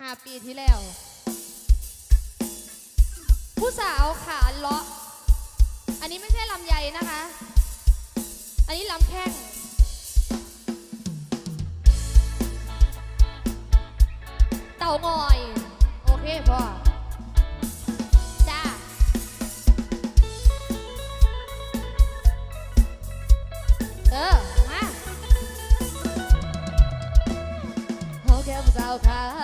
ห้าปีที่แล้ว ผู้สาวขาเลาะ อันนี้ไม่ใช่ลำไยนะคะ อันนี้ลำแข้งเต่างอย โอเคพ่อจ้าเออ มาเขาแค่ผู้สาวขาลอบ่แม่น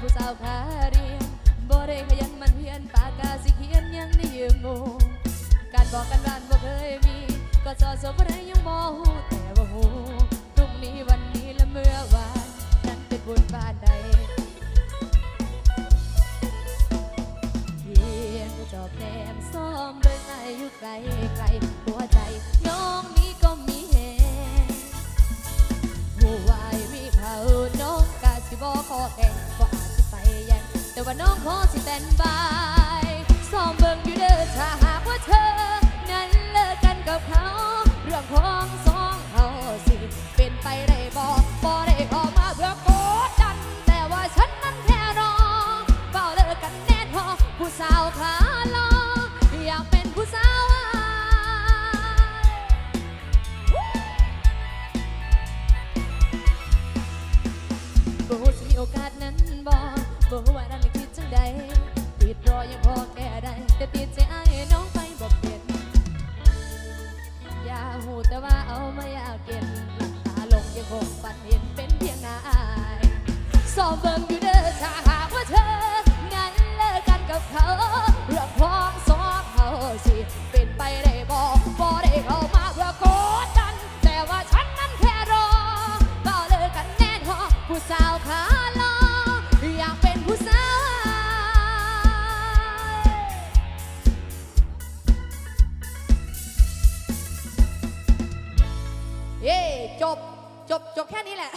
ผู้สาวขาเรียนบ่ได้ขยันมันเพียนปากกาสิเขียนยังได้ยืมโมการบอกกันบ้านบ่เคยมี ก็สอสมบ่ได้ยังบ่ฮู้แต่ว่าฮู้พรุ่งนี้วันนี้และเมื่อวานนั้นเป็นบุญบ้านใดเพียงจอบแนมซ้อมเบิ่งอายุไกลไกลหัวใจน้อง ขอสิแตนบายซ้อมเบิ่งอยู่เด้อถ้าหากว่าเธอ นั้นเลิกกันกับเขา เรื่องของสองเขาสิเป็นไปได้บอกบ่ได้ขอมาเพื่อกดดัน แต่ว่าฉันนั้นแค่รอเฝ้าเลิกกันแน่ทอผู้สาวขาลออยากเป็นผู้สาวอายบ่ฮู้สิมีโอกาสนั้นบ่บ่ฮู้ว่านั้น ยังพอแก้ได้แต่ติดใจอ้น้องไปบ่เป็นอย่าหูแต่ว่าเอามาอยากเก็บหลับตาลงยังคงปัดเห็นเป็นเพียงนายสอบเบิ่งอยู่ เย่จบ จบ จบแค่นี้แหละ